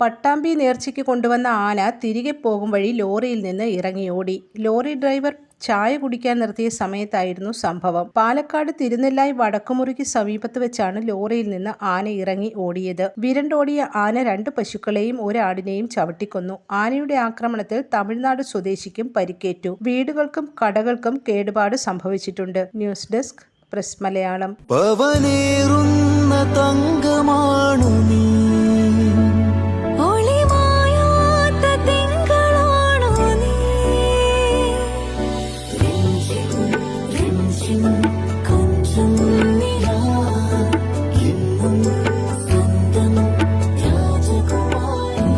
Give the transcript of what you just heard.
പട്ടാമ്പി നേർച്ചയ്ക്ക് കൊണ്ടുവന്ന ആന തിരികെ പോകും വഴി ലോറിയിൽ നിന്ന് ഇറങ്ങിയോടി. ലോറി ഡ്രൈവർ ചായ കുടിക്കാൻ നിർത്തിയ സമയത്തായിരുന്നു സംഭവം. പാലക്കാട് തിരുനെല്ലായി വടക്കുമുറിക്ക് സമീപത്ത് വെച്ചാണ് ലോറിയിൽ നിന്ന് ആന ഇറങ്ങി ഓടിയത്. വിരണ്ടോടിയ ആന രണ്ട് പശുക്കളെയും ഒരാടിനെയും ചവിട്ടിക്കൊന്നു. ആനയുടെ ആക്രമണത്തിൽ തമിഴ്നാട് സ്വദേശിക്കും പരിക്കേറ്റു. വീടുകൾക്കും കടകൾക്കും കേടുപാട് സംഭവിച്ചിട്ടുണ്ട്. News desk press Malayalam. രാജകുമാരി